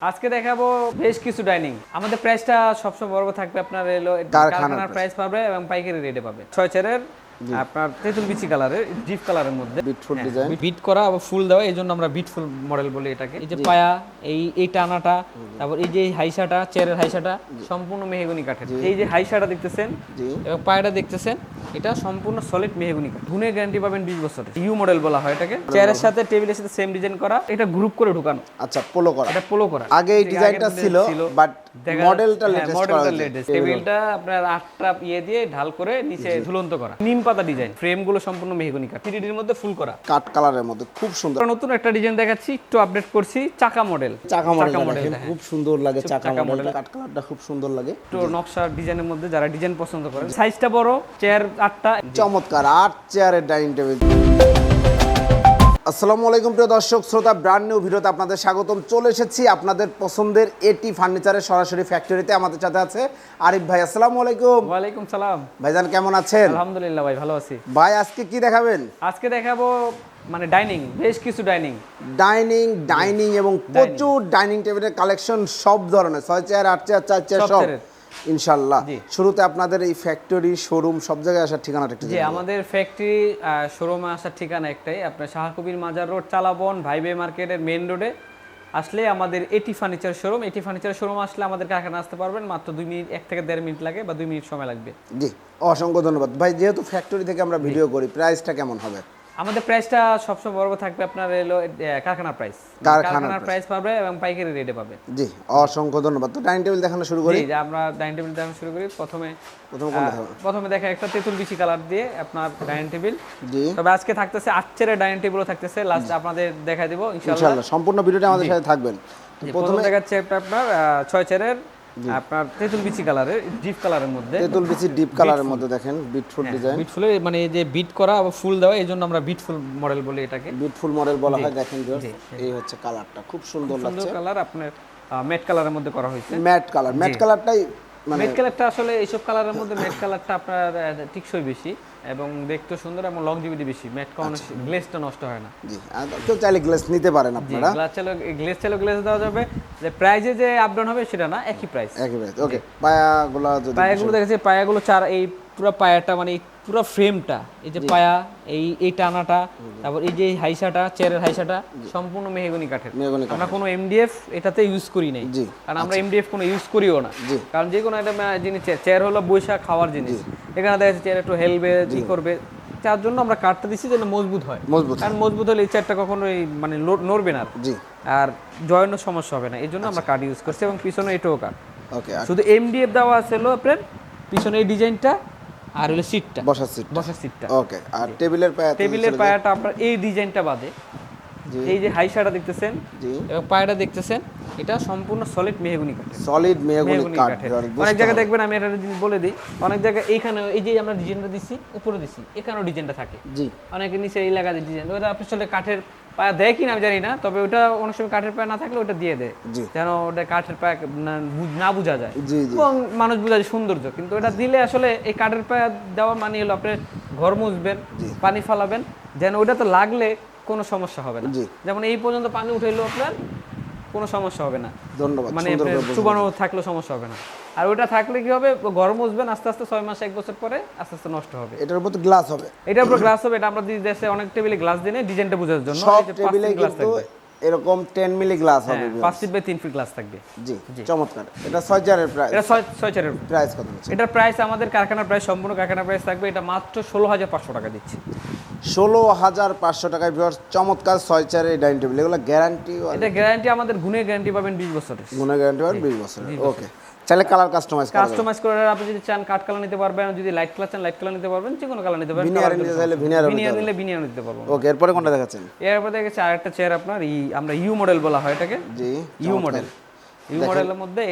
আজকে দেখাবো বেশ কিছু ডাইনিং। আমাদের প্রাইসটা সবসময় বড় থাকবে। আপনার এলো কারখানার প্রাইস পাবে এবং পাইকারি রেটে পাবে। ছয় চেয়ারের আপনার তেঁতুল বিচি কালারের ডিপ কালারের মধ্যে। বিটফুল হ্যাঁ, ডিজাইন বিট করা আবার ফুল দেওয়া এই জন্য আমরা বিট ফুল মডেল বলি এটাকে। এই যে পায়া এই এই টানাটা তারপর এই যে হাইসাটা চেয়ারের হাইসাটা সম্পূর্ণ মেহগনি কাঠের। এই যে হাইসাটা দেখতেছেন এবং পায়াটা দেখতেছেন এটা সম্পূর্ণ সলিড মেহগনি কাঠ। ধুনে গ্যারান্টি পাবেন বিশ বছরের ইউ মডেল বলা হয় এটাকে। চেয়ারের সাথে টেবিলের সাথে সেম ডিজাইন করা। এটা গ্রুপ করে ঢুকানো। আচ্ছা পোলো করা। এটা পোলো করা। আগে এই ডিজাইনটা ছিল বাট মডেলটা লেটেস্ট হ্যাঁ, মডেলটা লেটেস্ট টেবিলটা আপনার আটটা ইয়ে দিয়ে ঢাল করে নিচে ঝুলন্ত করা। নিম পাতা ডিজাইন ফ্রেমগুলো সম্পূর্ণ মেহগনি কাঠ থ্রি মধ্যে ফুল করা। কাট কালারের মধ্যে খুব সুন্দর। নতুন একটা ডিজাইন দেখাচ্ছি একটু আপডেট করছি চাকা মডেল চাকা মডেল খুব সুন্দর লাগে চাকা চাকা মডেল কাট কালারটা খুব সুন্দর লাগে। একটু নকশা ডিজাইনের মধ্যে যারা ডিজাইন পছন্দ করেন সাইজটা বড় চেয়ার আটটা। চমৎকার আট চেয়ারের ডাইনিং টেবিল আসসালামু আলাইকুম প্রিয় দর্শক শ্রোতা ব্র্যান্ড নিউ ভিডিওতে আপনাদের স্বাগতম। চলে এসেছি আপনাদের পছন্দের এটি ফার্নিচারের সরাসরি ফ্যাক্টরিতে আমাদের সাথে আছে আরিফ ভাই আসসালামু আলাইকুম। ওয়ালাইকুম সালাম। ভাইজান কেমন আছেন? আলহামদুলিল্লাহ ভাই ভালো আছি। ভাই আজকে কি দেখাবেন? আজকে দেখাবো মানে ডাইনিং বেশ কিছু ডাইনিং ডাইনিং ডাইনিং এবং প্রচুর ডাইনিং টেবিলের কালেকশন সব ধরনের ছয় চেয়ার আট চেয়ার চার চেয়ার সব। ইনশাল্লাহ। জি। শুরুতে আপনাদের এই ফ্যাক্টরি শোরুম সব জায়গায় আসার ঠিকানাটা একটু জানাবেন। আমাদের ফ্যাক্টরি শোরুমে আসার ঠিকানা একটাই। আপনার শাহকবির মাজার রোড চালাবন ভাইবে মার্কেটের মেন রোডে আসলে আমাদের এটি ফার্নিচার শোরুম এটি ফার্নিচার শোরুম আসলে আমাদের কারখানা আসতে পারবেন। মাত্র দুই মিনিট এক থেকে দেড় মিনিট লাগে বা দুই মিনিট সময় লাগবে। জি অসংখ্য ধন্যবাদ। ভাই যেহেতু ফ্যাক্টরি থেকে আমরা ভিডিও করি প্রাইসটা কেমন হবে? আমাদের প্রাইসটা সবসময় বড় থাকবে আপনার এলো এ, কারখানার প্রাইস কারখানার প্রাইস পাবে এবং পাইকারি রেটে পাবে। জি অসংখ্য ধন্যবাদ। তো ডাইনিং টেবিল দেখানো শুরু করি। জি যে আমরা ডাইনিং টেবিল দেখানো শুরু করি। প্রথমে প্রথমে দেখা একটা তেঁতুল বিচি কালার দিয়ে আপনার ডাইনিং টেবিল জি। তবে আজকে থাকতেছে আট চেয়ারের ডাইনিং টেবিলও থাকতেছে লাস্ট আপনাদের দেখাই দিব ইনশাআল্লাহ। সম্পূর্ণ ভিডিওটা আমাদের সাথে থাকবেন। প্রথমে দেখাচ্ছে একটা আপনার ছয় চেয়ারের আপনার তেঁতুল বিচি কালারের ডিপ কালারের মধ্যে। তেঁতুল বিচি ডিপ কালারের মধ্যে দেখেন বিটফুল ডিজাইন বিটফুল মানে এই যে বিট করা বা ফুল দেওয়া এই জন্য আমরা বিটফুল মডেল বলি এটাকে। বিটফুল মডেল বলা হয় দেখেন এই হচ্ছে কালারটা খুব সুন্দর সুন্দর কালার আপনার ম্যাট কালারের মধ্যে করা হয়েছে। ম্যাট কালার ম্যাট কালারটাই মানে ম্যাট কালারটা আসলে এইসব কালারের মধ্যে ম্যাট কালারটা আপনার টিকসই বেশি। এবং দেখতে সুন্দর এবং লংজিভিটি বেশি। ম্যাট কখনো গ্লেসটা গ্লেজটা নষ্ট হয় না। জি। আর কেউ চাইলে গ্লেস নিতে পারেন আপনারা। গ্লাস চাইলে গ্লেস চাইলে গ্লেস দেওয়া যাবে। যে প্রাইজে যে আপ ডাউন হবে সেটা না একই প্রাইস একই প্রাইস ওকে পায়াগুলো যদি পায়াগুলো দেখেছি পায়াগুলো চার এই পুরো পায়াটা মানে পুরো ফ্রেমটা এই যে পায়া এই এই টানাটা তারপর এই যে হাইসাটা চেয়ারের হাইসাটা সম্পূর্ণ মেহগনি কাঠের। আমরা কোনো এমডিএফ এটাতে ইউজ করি নাই। কারণ আমরা এমডিএফ কোনো ইউজ করিও না। কারণ যে কোনো একটা জিনিস চেয়ার হলো বৈশা খাওয়ার জিনিস। এখানে দেখা যাচ্ছে চেয়ার একটু হেলবে ই করবে। তার জন্য আমরা কাঠটা দিচ্ছি যেন মজবুত হয়। মজবুত কারণ মজবুত হলে এই চেয়ারটা কখনোই মানে নড়বে না আর। জি। আর জয়েন্টও সমস্যা হবে না। এই জন্য আমরা কাঠ ইউজ করছি এবং পিছনে এটাও কাঠ। ওকে শুধু এমডিএফ দেওয়া আছে হলো আপনার পিছনে এই ডিজাইনটা আর হলো সিটটা। বসার সিট বসার সিটটা। ওকে আর টেবিলের পায়া টেবিলের পায়াটা আপনার এই ডিজাইনটা বাদে। এই যে হাইসাটা দেখতেছেন এবং পায়াটা দেখতেছেন এটা সম্পূর্ণ সলিড মেহগুনি কাঠ সলিড মেহগুনি কাঠ অনেক জায়গায় দেখবেন আমি একটা জিনিস বলে দিই অনেক জায়গায় এইখানে এই যে আমরা ডিজাইনটা দিচ্ছি উপরে দিচ্ছি এখানেও ডিজাইনটা থাকে। জি। অনেকে নিচে এই লাগা ডিজাইন। ওটা আসলে কাঠের পায়া দেয় কিনা আমি জানি না তবে ওটা অনেক সময় কাঠের পায়া না থাকলে ওটা দিয়ে দেয়। যেন ওটা কাঠের পায়া না- বোঝা যায়। এবং মানুষ বোঝা যায় সৌন্দর্য কিন্তু এটা দিলে আসলে এই কাঠের পায়া দেওয়া মানে হলো আপনি ঘর মুছবেন পানি ফালাবেন যেন ওটা তো লাগলে কোনো সমস্যা হবে না। যেমন এই পর্যন্ত পানি উঠাইলো আপনার কোনো সমস্যা হবে না। ধন্যবাদ মানে চুবানো থাকলেও সমস্যা হবে না। আর ওটা থাকলে কি হবে? গরম উঠবেন আস্তে আস্তে ছয় মাস এক বছর পরে আস্তে আস্তে নষ্ট হবে। এটার উপর গ্লাস হবে। এটার উপর গ্লাস হবে এটা আমরা দেশে অনেক টেবিলে গ্লাস দিনে ডিজাইনটা বোঝার জন্য। সব টেবিলে গ্লাস কিন্তু এরকম 10 মিলি গ্লাস হবে হ্যাঁ পাঁচ ফিট বাই 3 ফিট গ্লাস থাকবে। জি চমৎকার। এটা 6000 এর প্রাইস এটা 6000 এর প্রাইস কত হচ্ছে? এটার প্রাইস আমাদের কারখানার প্রাইস সম্পূর্ণ কারখানার প্রাইস থাকবে। এটা মাত্র ষোলো হাজার পাঁচশো টাকা দিচ্ছি। ষোলো হাজার পাঁচশো টাকায় ভিউয়ার্স চমৎকার 6000 এর ডাইনিং টেবিল এগুলো গ্যারান্টি এটা গ্যারান্টি আমাদের গুণে গ্যারান্টি পাবেন বিশ বছরের। গুণে গ্যারান্টি পাবেন বিশ বছরের। ওকে চাইলে কালার কাস্টমাইজ কাস্টমাইজ করে আপনি যদি চান কাট কালার নিতে পারবেন যদি লাইট কালার চান লাইট কালার নিতে পারবেন যে কোনো কালার নিতে পারবেন ভিনিয়ার নিতে চাইলে ভিনিয়ার ভিনিয়ার। নিলে ভিনিয়ার নিতে পারবেন। ওকে এরপরে কোনটা দেখাচ্ছেন? এরপরে দেখাচ্ছি আরেকটা চেয়ার আপনার ই আমরা ইউ মডেল বলা হয় এটাকে। জি ইউ মডেল ইউ মডেলের মধ্যে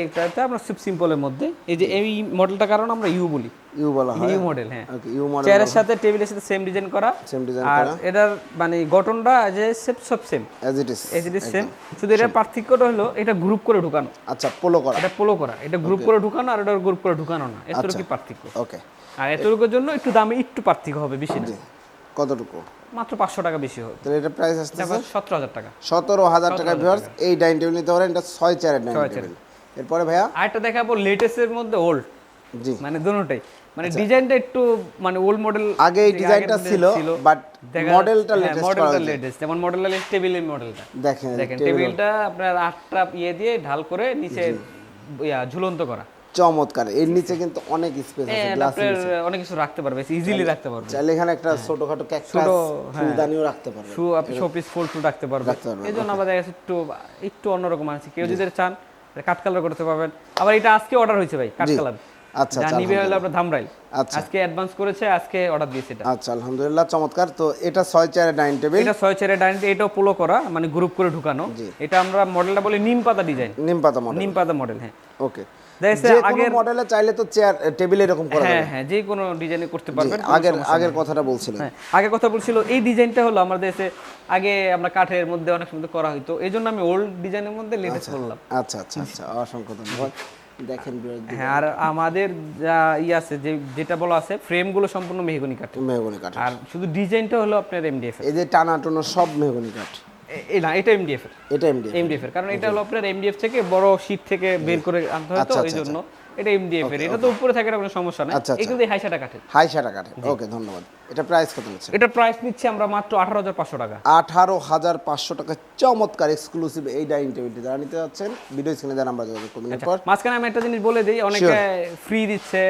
সিম্পলের মধ্যে। এই যে এই মডেলটা কারণ আমরা ইউ বলি। ইউ বলা হয়। ইউ মডেল হ্যাঁ। ওকে ইউ মডেল চেয়ারের সাথে টেবিলের সাথে সেম ডিজাইন করা। সেম ডিজাইন আর এটার মানে গঠনটা যে সেম সব same as it is as it is same শুধু এটার পার্থক্যটা হলো এটা গ্রুপ করে ঢুকানো। আচ্ছা পোলো করা। এটা পোলো করা। এটা গ্রুপ করে ঢুকানো আর এটা গ্রুপ করে ঢুকানো না। আচ্ছা। কি পার্থক্য। ওকে আর এতটুকুর জন্য একটু দামে একটু পার্থক্য হবে বেশি না। কতটুকু? মাত্র পাঁচশো টাকা বেশি হবে তাহলে এটা প্রাইস তারপর সতেরো হাজার টাকা। সতেরো হাজার টাকা ভিউয়ার্স এই ডাইনিং টেবিল নিতে পারেন এটা ছয় চেয়ারের ডাইনিং টেবিল। এরপরে ভাইয়া? আরেকটা দেখাবো লেটেস্টের মধ্যে ওল্ড জি। মানে দুটোটাই মানে ডিজাইনটা একটু মানে ওল্ড মডেল আগে এই ডিজাইনটা ছিল বাট মডেলটা লেটেস্ট মডেলটা লেটেস্ট যেমন মডেলটা টেবিলের মডেলটা দেখেন দেখেন টেবিলটা আপনার আটটা ইয়ে দিয়ে ঢাল করে নিচে ইয়া ঝুলন্ত করা। চমৎকার। এর নিচে কিন্তু অনেক স্পেস আছে গ্লাস অনেক কিছু রাখতে পারবে ইজিলি রাখতে পারবে। চাইলে এখানে একটা ছোটখাটো ক্যাকটাস ফুলদানিও রাখতে পারবে। শু আপনি শোপিস ফুল টু রাখতে পারবে। রাখতে পারবে, এই জন্য আমাদের একটু একটু অন্যরকম আছে। কেউ যদি চান কাট কালার করতে পারবেন। আবার এটা আজকে অর্ডার হয়েছে ভাই কাট কালার আচ্ছা যা আচ্ছা নিবে হলো আপনার ধামরাইল। আচ্ছা। আজকে অ্যাডভান্স করেছে আজকে অর্ডার দিয়েছে এটা। আচ্ছা আলহামদুলিল্লাহ চমৎকার। তো এটা ছয় চেয়ারের ডাইনিং টেবিল এটা ছয় চেয়ারের ডাইনিং এটাও পোলো করা মানে গ্রুপ করে ঢুকানো। এটা আমরা মডেলটা বলি নিম পাতা ডিজাইন নিম পাতা মডেল নিম পাতা মডেল হ্যাঁ। ওকে মডেলে চাইলে তো চেয়ার টেবিল এরকম করা হ্যাঁ হ্যাঁ যে কোনো ডিজাইনে করতে পারবেন আগের আগের কথাটা বলছিলেন। হ্যাঁ আগে কথা বলছিল এই ডিজাইনটা হলো আমাদের দেশে আগে আমরা কাঠের মধ্যে অনেক করা হতো এই জন্য আমি ওল্ড ডিজাইনের মধ্যে লেটেস্ট করলাম। আচ্ছা আচ্ছা আচ্ছা অসংখ্য ধন্যবাদ। দেখেন হ্যাঁ আর আমাদের যা ই আছে যে যেটা বলা আছে ফ্রেমগুলো সম্পূর্ণ মেহগনি কাঠ। মেহগনি কাঠ আর শুধু ডিজাইনটা হলো আপনার এমডিএফ এই যে টানা টুনো সব মেহগনি কাঠ। এই না এটা এমডিএফ এটা এমডি এমডিএফ এর। কারণ এটা হলো আপনার এমডিএফ থেকে বড় শীট থেকে বের করে আনতে হয় তো আচ্ছা, এই আচ্ছা, জন্য এটা এমডিএফ এর। এটা তো উপরে থাকে কোনো সমস্যা নাই। আচ্ছা, আচ্ছা। দিয়ে ওকে ধন্যবাদ। এটা প্রাইস কত নিচ্ছে এটা প্রাইস নিচ্ছে আমরা মাত্র আঠারো হাজার পাঁচশো টাকা। আঠারো হাজার পাঁচশো টাকা। চমৎকার এক্সক্লুসিভ এই ডাইনিং টেবিলটি যারা নিতে যাচ্ছেন ভিডিও স্ক্রিনে দেন আমরা যোগাযোগ করবেন। এরপর? মাঝখানে আমি একটা জিনিস বলে দিই অনেকে ফ্রি দিচ্ছে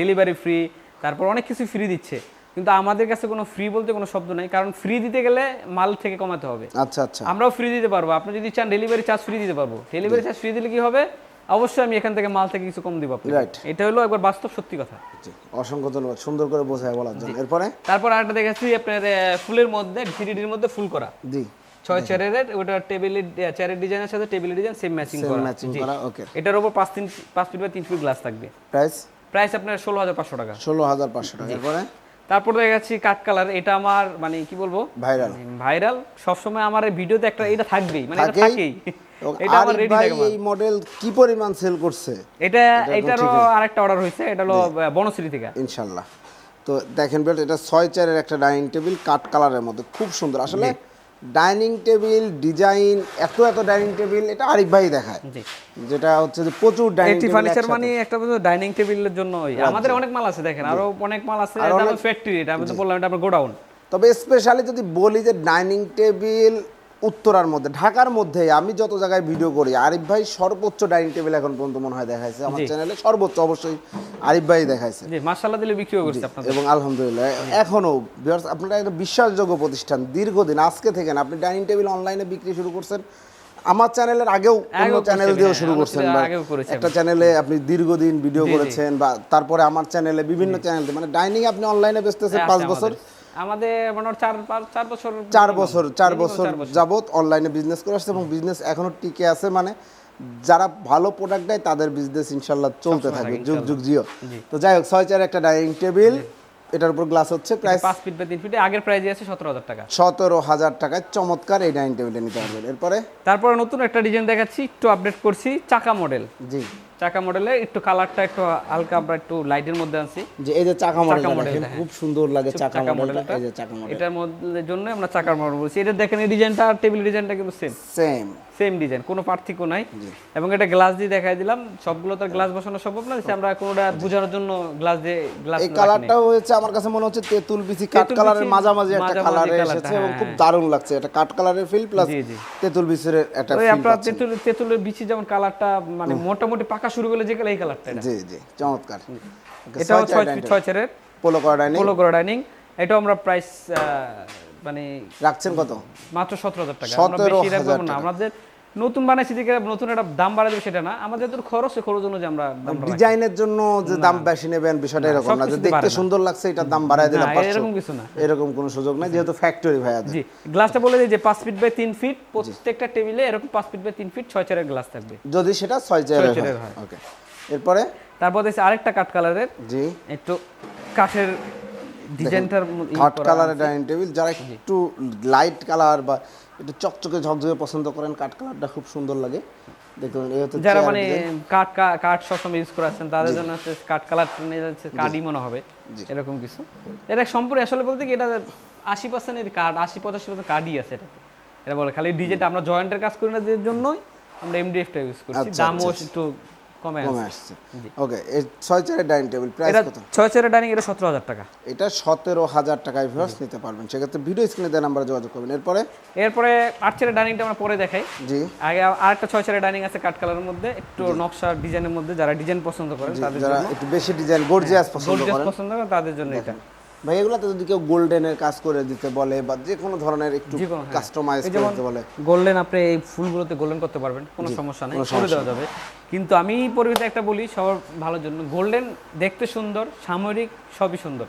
ডেলিভারি ফ্রি তারপর অনেক কিছু ফ্রি দিচ্ছে। কিন্তু আমাদের কাছে কোনো ফ্রি বলতে কোনো শব্দ নাই কারণ ফ্রি দিতে গেলে মাল থেকে কমাতে হবে। আচ্ছা আচ্ছা। আমরাও ফ্রি দিতে পারব। আপনি যদি চান ডেলিভারি চার্জ ফ্রি দিতে পারব। ডেলিভারি চার্জ ফ্রি দিলে কি হবে? অবশ্যই আমি এখান থেকে মাল থেকে কিছু কম দিব। Right. এটা হলো একবার বাস্তব সত্যি কথা। অসংখ্য ধন্যবাদ। সুন্দর করে বোঝায় বলার জন্য। এরপরে? তারপর আরেকটা দেখেছি আপনার ফুলের মধ্যে থ্রিডির মধ্যে ফুল করা। জি। ছয় চেয়ারের ওটা টেবিলের চেয়ারের ডিজাইনের সাথে টেবিলের ডিজাইন সেম ম্যাচিং করা। ম্যাচিং করা ওকে এটার উপর পাঁচ তিন পাঁচ ফিট বা তিন ফিট গ্লাস থাকবে। প্রাইস প্রাইস আপনার ষোলো হাজার পাঁচশো টাকা। ষোলো হাজার পাঁচশো টাকা। এরপরে? তারপর দেখা যাচ্ছে কাট কালার এটা আমার মানে কি বলব? ভাইরাল ভাইরাল সবসময় আমার ভিডিওতে একটা এটা থাকবেই মানে এটা থাকেই? এটা আমার রেডি থাকে এই মডেল কি পরিমাণ সেল করছে? এটা এটারও আরেকটা অর্ডার হয়েছে এটা হলো বনশ্রী থেকে। ইনশাআল্লাহ তো দেখেন বেল এটা ছয় চারের একটা ডাইনিং টেবিল কাট কালারের মধ্যে। খুব সুন্দর। আসলে ডাইনিং টেবিল ডিজাইন এত এত ডাইনিং টেবিল এটা আরিফ ভাই দেখায় যেটা হচ্ছে যে প্রচুর ডাইনিং টেবিল ফার্নিচার মানে একটা ডাইনিং টেবিলের জন্য। আমাদের অনেক মাল আছে দেখেন। আরও অনেক মাল আছে এটা ফ্যাক্টরি এটা আমি তো বললাম এটা আমার গোডাউন। তবে স্পেশালি যদি বলি যে ডাইনিং টেবিল উত্তরার মধ্যে ঢাকার মধ্যে আমি যত জায়গায় ভিডিও করি আরিফ ভাই সর্বোচ্চ ডাইনিং টেবিল এখন পর্যন্ত মনে হয় দেখাইছে। আমার চ্যানেলে সর্বোচ্চ অবশ্যই আরিফ ভাই দেখাইছে। মাশাআল্লাহ দিলে বিক্রিও করছে আপনাদের। এবং আলহামদুলিল্লাহ এখনও viewers, আপনারা একটা বিশ্বাসযোগ্য প্রতিষ্ঠান দীর্ঘদিন আজকে থেকে আপনি ডাইনিং টেবিল অনলাইনে বিক্রি শুরু করছেন আমার চ্যানেলের আগেও অন্য চ্যানেল দিয়েও শুরু করছেন বা একটা চ্যানেলে আপনি দীর্ঘদিন ভিডিও। করেছেন বা তারপরে আমার চ্যানেলে বিভিন্ন চ্যানেল মানে ডাইনিং আপনি অনলাইনে বেচতেছেন পাঁচ বছর। আমাদের। মনে চার চার বছর চার বছর চার বছর যাবত অনলাইনে বিজনেস করে আসছে এবং বিজনেস এখনও টিকে আছে মানে যারা ভালো প্রোডাক্ট দেয় তাদের বিজনেস ইনশাল্লাহ চলতে থাকবে। যুগ যুগ জিও। তো যাই হোক ছয় চার একটা ডাইনিং টেবিল এটার উপর গ্লাস হচ্ছে প্রাইস পাঁচ ফিট বা তিন ফিটে আগের প্রাইজে আছে সতেরো হাজার টাকা। সতেরো হাজার টাকায় চমৎকার এই ডাইনিং টেবিলটা নিতে পারবেন। এরপরে? তারপরে নতুন একটা ডিজাইন দেখাচ্ছি একটু আপডেট করছি চাকা মডেল জি। চাকা মডেলে একটু কালারটা একটু হালকা আমরা একটু লাইটের মধ্যে আনছি। যে এই যে চাকা মডেল দেখেন খুব সুন্দর লাগে চাকা চাকা মডেলটা এই যে চাকা মডেল। এটার মধ্যে জন্য আমরা চাকার মডেল বলছি। এটা দেখেন এই ডিজাইনটা আর টেবিল ডিজাইনটা কিন্তু সেম সেম সেম ডিজাইন কোনো পার্থক্য নাই। এবং এটা গ্লাস দিয়ে দেখাই দিলাম সবগুলো তো গ্লাস বসানো সম্ভব না। আমরা কোনোটা বোঝানোর জন্য গ্লাস দিয়ে গ্লাস এই কালারটাও হয়েছে আমার কাছে মনে হচ্ছে তেঁতুল বিচি কাঠ তেঁতুল কালারের মাঝামাঝি একটা কালার এসেছে এবং হ্যাঁ, খুব দারুণ লাগছে। এটা কাঠ কালারের ফিল প্লাস। তেঁতুল বিচির একটা ফিল আপনার তেঁতুল তেঁতুলের বিচি যেমন কালারটা মানে মোটামুটি পাকা শুরু করলে যে কালার এই কালারটা জি জি চমৎকার। এটা ছয় ফিট ছয় চারের পোলো করা ডাইনিং। পোলো করা ডাইনিং। এটা আমরা প্রাইস মানে রাখছেন কত? মাত্র সতেরো হাজার টাকা। আমরা 17,000 বেশি রাখব না। আমাদের নতুন বানাইছি দিকে নতুন একটা দাম বাড়াই দেবে সেটা না। আমাদের তো খরচ খরচ অনুযায়ী আমরা ডিজাইনের জন্য যে দাম বেশি নেবেন বিষয়টা এরকম না। যে দেখতে সুন্দর লাগছে এটার দাম বাড়ায় দিলাম না, 500 এরকম কিছু না। এরকম কোনো সুযোগ নাই যেহেতু ফ্যাক্টরি ভাই আছে জি গ্লাসটা বলে দিই যে পাঁচ ফিট বাই তিন ফিট প্রত্যেকটা টেবিলে এরকম পাঁচ ফিট বাই তিন ফিট ছয় চারের গ্লাস থাকবে। যদি সেটা ছয় চেয়ারের চেয়ারের হয়। ওকে এরপরে? তারপর দেখছি আরেকটা কাঠ কালারের জি। একটু কাঠের ডিজাইনটার হট কালারের ডাইনিং টেবিল যারা একটু লাইট কালার বা একটু চকচকে ঝকঝকে পছন্দ করেন কাঠ কালারটা খুব সুন্দর লাগে। দেখুন এই হচ্ছে যারা মানে কাঠ কাঠ সবসময় ইউজ করে আছেন তাদের জন্য হচ্ছে কাঠ কালারটা নিয়ে যাচ্ছে কাঠই মনে হবে এরকম কিছু। এটা সম্পূর্ণ আসলে বলতে কি এটা আশি পার্সেন্টের কার্ড আশি পঁচাশি পার্সেন্ট আছে এটাতে। এটা বলে খালি ডিজেটা আমরা জয়েন্টের কাজ করি না যে জন্যই আমরা এমডিএফটা ইউজ করছি। আচ্ছা, দামও আচ্ছা। একটু কমে আসছে ওকে এই ছয় চেয়ারের ডাইনিং টেবিল প্রাইস কত? ছয় চেয়ারের ডাইনিং এটা সতেরো হাজার টাকা। এটা সতেরো হাজার টাকায় ভিউয়ার্স নিতে পারবেন। সেক্ষেত্রে ভিডিও স্ক্রিনে দেওয়া নাম্বারে যোগাযোগ করবেন। এরপরে? এরপরে আট চেয়ারের ডাইনিংটা আমরা পরে দেখাই। জি। আগে আরেকটা ছয় চেয়ারের ডাইনিং আছে কাঠ কালারের মধ্যে একটু নকশা ডিজাইনের মধ্যে যারা ডিজাইন পছন্দ করেন তাদের যারা একটু বেশি ডিজাইন গর্জিয়াস পছন্দ করেন। পছন্দ করেন তাদের জন্য এটা। ভাই এগুলোতে যদি কেউ গোল্ডেনের কাজ করে দিতে বলে বা যে কোনো ধরনের একটু হ্যাঁ। কাস্টমাইজ এই করে দিতে বলে। গোল্ডেন আপনি এই ফুলগুলোতে গোল্ডেন করতে পারবেন কোনো সমস্যা নেই করে দেওয়া যাবে। কিন্তু আমি পরিবেশে একটা বলি সবার ভালোর জন্য গোল্ডেন দেখতে সুন্দর সামরিক সবই সুন্দর।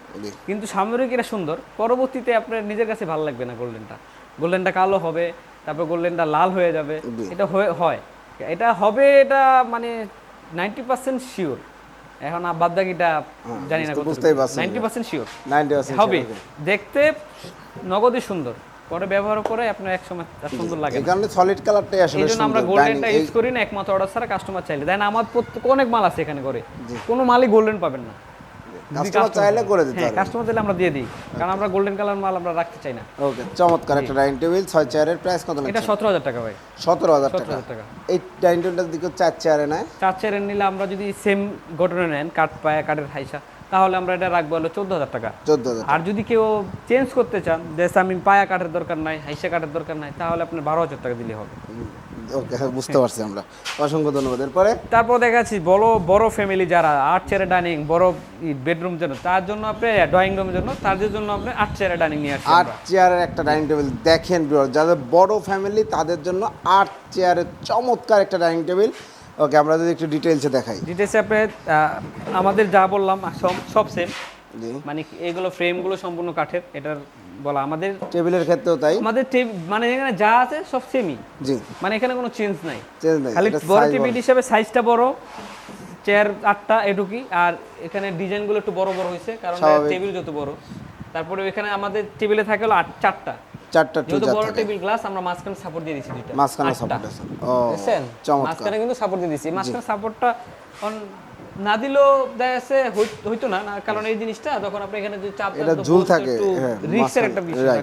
কিন্তু সামরিক এটা সুন্দর পরবর্তীতে আপনার নিজের কাছে ভালো লাগবে না গোল্ডেনটা গোল্ডেনটা কালো হবে তারপর গোল্ডেনটা লাল হয়ে যাবে এটা হয়ে হয়। এটা হবে এটা মানে নাইনটি পার্সেন্ট শিওর এখন বাদ বাকিটা জানি না বুঝতেই পারছি নাইনটি পার্সেন্ট শিওর নাইনটি হবে দেখতে নগদই সুন্দর। পরে ব্যবহার করে আপনার এক সময় সুন্দর লাগে এই কারণে সলিড কালারটাই আসলে সুন্দর আমরা গোল্ডেনটা ইউজ করি না একমাত্র অর্ডার ছাড়া কাস্টমার চাইলে। দেন আমার প্রত্যেক অনেক মাল আছে এখানে করে। কোনো মালই গোল্ডেন পাবেন না। কাস্টমার চাইলে করে দিতে হ্যাঁ কাস্টমার চাইলে আমরা দিয়ে দিই। কারণ আমরা গোল্ডেন কালার মাল আমরা রাখতে চাই না। ওকে চমৎকার একটা ডাইনিং টেবিল ছয় চেয়ারের প্রাইস কত এটা সতেরো হাজার টাকা ভাই। সতেরো হাজার টাকা। এই ডাইনিং টেবিলটা যদি কেউ চার চেয়ারে নেয়। চার চেয়ারে নিলে আমরা যদি সেম ঘটনা নেন কাঠ পায়া কাঠের হাইসা তাহলে আমরা এটা রাখব হলো চোদ্দ হাজার টাকা। চোদ্দ হাজার আর যদি কেউ চেঞ্জ করতে চান যে আমি পায়া কাঠের দরকার নাই হাইসা কাঠের দরকার নাই তাহলে আপনার বারো হাজার টাকা দিলে হবে। ওকে বুঝতে পারছি আমরা। অসংখ্য ধন্যবাদ। এরপরে? তারপর দেখাচ্ছি বড় বড় ফ্যামিলি যারা আট চেয়ারে ডাইনিং বড় বেডরুম জন্য তার জন্য আপনি ড্রয়িং রুমের জন্য তাদের জন্য আপনি আট চেয়ারে ডাইনিং নিয়ে আসছেন আট চেয়ারের একটা ডাইনিং টেবিল দেখেন যাদের বড় ফ্যামিলি তাদের জন্য আট চেয়ারের চমৎকার একটা ডাইনিং টেবিল ওকে আমরা যদি একটু ডিটেলসে দেখাই। ডিটেলসে আপনি আমাদের যা বললাম সব- সব সেম মানে এগুলো ফ্রেমগুলো সম্পূর্ণ কাঠের এটার বলা আমাদের টেবিলের ক্ষেত্রেও তাই? আমাদের মানে এখানে যা আছে সব সেমই জি। মানে এখানে কোনো চেঞ্জ নাই। চেঞ্জ নাই খালি বড় টেবিল। হিসাবে সাইজটা বড় চেয়ার আটটা এটুকুই। আর এখানে ডিজাইনগুলো একটু বড় বড় হয়েছে কারণ টেবিল যত বড়। তারপরে এখানে আমাদের টেবিলে থাকে হলো আট চারটা। চারটা টু বড় টেবিল গ্লাস আমরা মাঝখানে সাপোর্ট দিয়ে দুইটা। মাঝখানে সাপোর্ট আছে। ও চমৎকার। মাঝখানে কিন্তু সাপোর্ট দিয়ে মাঝখানে সাপোর্টটা না দিলেও দেখা যাচ্ছে হইতো না। কারণ এই জিনিসটা যখন আপনি এখানে যদি চাপ এটা ঝুল থাকে, হ্যাঁ, রিস্কের একটা বিষয়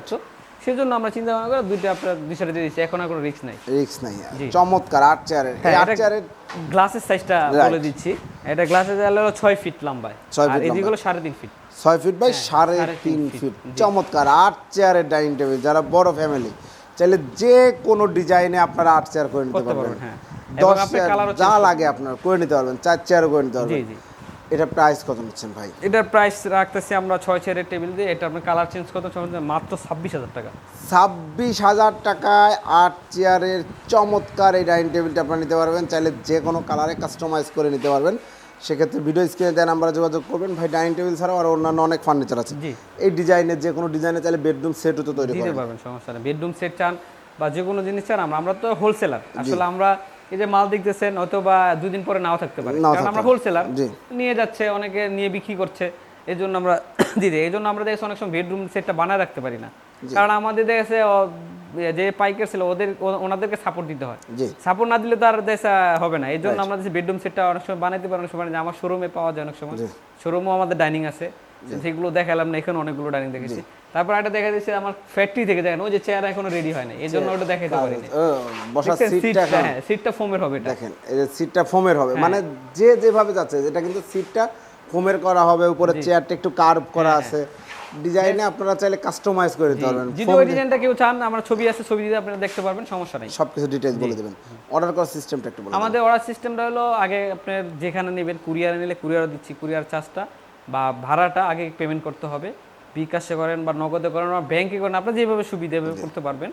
সেজন্য আমরা চিন্তা ভাবনা করে দুইটা আপনার দুই সাইডে দিয়ে দিচ্ছি এখন আর কোনো রিস্ক নাই। রিক্স নাই চমৎকার আট চেয়ারের আট চেয়ারের গ্লাসের সাইজটা বলে দিচ্ছি। এটা গ্লাসের হলো ছয় ফিট লম্বায়। আর এদিকে হলো সাড়ে তিন ফিট ছয় ফিট বাই সাড়ে হ্যাঁ, তিন তিন ফিট চমৎকার আট চেয়ারের ডাইনিং টেবিল যারা বড় ফ্যামিলি চাইলে যে কোনো ডিজাইনে আপনারা আট চেয়ার করে নিতে পারবেন। হ্যাঁ। দশ চেয়ার যা লাগে আপনার করে নিতে পারবেন চার চেয়ারও করে নিতে পারবেন। এটা প্রাইস কত নিচ্ছেন ভাই? এটার প্রাইস রাখতেছি আমরা ছয় চেয়ারের টেবিল দিয়ে এটা আপনার কালার চেঞ্জ করতে চান মাত্র ছাব্বিশ হাজার টাকা। ছাব্বিশ হাজার টাকায় আট চেয়ারের চমৎকার এই ডাইনিং টেবিলটা আপনারা নিতে পারবেন চাইলে যে কোনো কালারে কাস্টমাইজ করে নিতে পারবেন। সেক্ষেত্রে ভিডিও স্ক্রিনে দেওয়া নাম্বারে যোগাযোগ করবেন। ভাই ডাইনিং টেবিল ছাড়াও আর অন্যান্য অনেক ফার্নিচার আছে। এই ডিজাইনের যে কোনো ডিজাইনে চাইলে বেডরুম সেটও তো তৈরি করেন পারবেন সমস্যা নেই। বেডরুম সেট চান বা যে কোনো জিনিস চান আমরা আমরা তো হোলসেলার আসলে আমরা এই যে মাল দেখতেছেন হয়তো বা দুদিন পরে নাও থাকতে পারে। কারণ আমরা হোলসেলার নিয়ে যাচ্ছে অনেকে নিয়ে বিক্রি করছে। এই জন্য আমরা দিদি এই জন্য আমরা দেখছি অনেক সময় বেডরুম সেটটা বানায় রাখতে পারি না। কারণ আমাদের দেখেছে যে পাইকার ছিল ওদের ওনাদেরকে সাপোর্ট দিতে হয়। সাপোর্ট না দিলে তো আর দেশা হবে না। এই জন্য আমরা বেডরুম সেটটা অনেক সময় বানাইতে পারি অনেক সময় আমার শোরুমে পাওয়া যায় অনেক সময়। শোরুমও আমাদের ডাইনিং আছে। সেগুলো দেখালাম না এখানে অনেকগুলো ডাইনিং দেখেছি। তারপর একটা দেখা যাচ্ছে আমার ফ্যাক্টরি থেকে দেখেন ওই যে চেয়ার এখনও রেডি হয় না এই জন্য ওটা দেখাইতে পারি বসার সিটটা হ্যাঁ সিটটা ফোমের হবে এটা। দেখেন এই যে সিটটা ফোমের হবে। হ্যাঁ। মানে যে যেভাবে যাচ্ছে এটা কিন্তু সিটটা ফোমের করা হবে উপরে চেয়ারটা একটু কার্ভ করা হ্যাঁ, আছে। ডিজাইনে আপনারা চাইলে কাস্টমাইজ করে দিতে পারবেন যদি ওই ডিজাইনটা কেউ চান আমার ছবি আছে ছবি দিতে আপনারা দেখতে পারবেন সমস্যা নেই। সব কিছু ডিটেলস বলে দেবেন। অর্ডার করার সিস্টেমটা একটু বলুন আমাদের অর্ডার সিস্টেমটা হলো আগে আপনি যেখানে নেবেন কুরিয়ারে নিলে কুরিয়ারও দিচ্ছি কুরিয়ার চার্জটা বা ভাড়াটা আগে পেমেন্ট করতে হবে। বিকাশে করেন বা নগদে করেন বা ব্যাংকে করেন আপনার যেভাবে সুবিধা করতে পারবেন।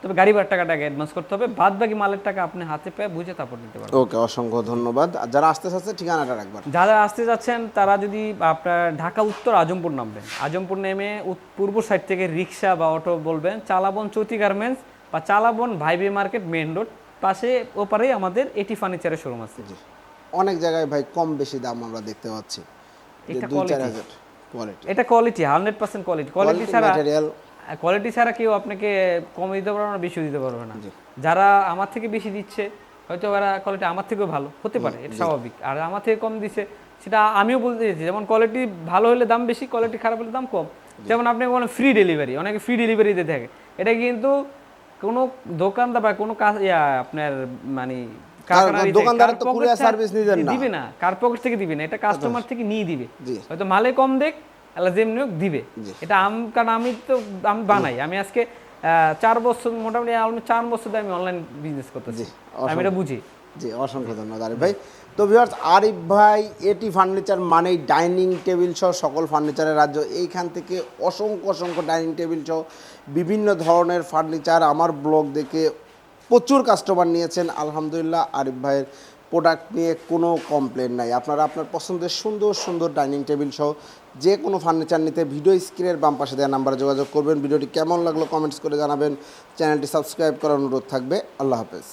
তবে গাড়ি ভাড়ার টাকাটা আগে অ্যাডভান্স করতে হবে। বাদ বাকি মালের টাকা আপনি হাতে পেয়ে বুঝে তারপর নিতে পারবেন। ওকে অসংখ্য ধন্যবাদ। যারা আসতে চাচ্ছে ঠিকানাটা রাখবেন যারা আসতে যাচ্ছেন তারা যদি আপনার ঢাকা উত্তর আজমপুর নামবেন আজমপুর নেমে পূর্ব সাইড থেকে রিক্সা বা অটো বলবেন চালাবন চৌতি গার্মেন্টস বা চালাবন ভাইবে মার্কেট মেইন রোড। পাশে ওপারেই আমাদের এটি ফার্নিচারের শোরুম আছে। জি। অনেক জায়গায় ভাই কম বেশি দাম আমরা দেখতে পাচ্ছি। এটা কোয়ালিটি এটা quality hundred percent quality quality ছাড়া ম্যাটেরিয়াল কোয়ালিটি ছাড়া কেউ আপনাকে কম দিতে পারবে না বেশি দিতে পারবে না। যারা আমার থেকে বেশি দিচ্ছে হয়তো ওরা কোয়ালিটি আমার থেকেও ভালো হতে পারে এটা স্বাভাবিক। আর আমার থেকে কম দিছে সেটা আমিও বলতে চাইছি যেমন কোয়ালিটি ভালো হলে দাম বেশি কোয়ালিটি খারাপ হলে দাম কম। যেমন আপনি বলেন ফ্রি ডেলিভারি অনেকে ফ্রি ডেলিভারি দিতে থাকে। এটা কিন্তু কোনো দোকানদার বা কোনো কাজ আপনার মানে দোকানদার তো। দিবে না কার পকেট থেকে দিবে না এটা কাস্টমার থেকে নিয়ে দিবে। হয়তো মালে কম দেখ আল্লাহ যেমনি হোক দিবে। এটা আম কারণ আমি তো আমি বানাই। আমি আজকে চার বছর মোটামুটি almost চার বছর ধরে আমি অনলাইন বিজনেস করতেছি। আমি এটা বুঝি। জি অসংখ্য ধন্যবাদ আরিফ ভাই। তো ভিউয়ার্স আরিফ ভাই এটি ফার্নিচার মানেই ডাইনিং টেবিল সহ সকল ফার্নিচারের রাজ্য। এইখান থেকে অসংখ্য অসংখ্য ডাইনিং টেবিল সহ বিভিন্ন ধরনের ফার্নিচার আমার ব্লগ দেখে প্রচুর কাস্টমার নিয়েছেন। আলহামদুলিল্লাহ আরিফ ভাইয়ের প্রোডাক্ট নিয়ে কোনো কমপ্লেন নাই। আপনারা আপনার পছন্দের সুন্দর সুন্দর ডাইনিং টেবিল সহ যে কোনো ফার্নিচার নিতে ভিডিও স্ক্রিনের বাম পাশে দেওয়া নাম্বারে যোগাযোগ করবেন। ভিডিওটি কেমন লাগল কমেন্টস করে জানাবেন। চ্যানেলটি সাবস্ক্রাইব করার অনুরোধ থাকবে। আল্লাহ হাফেজ।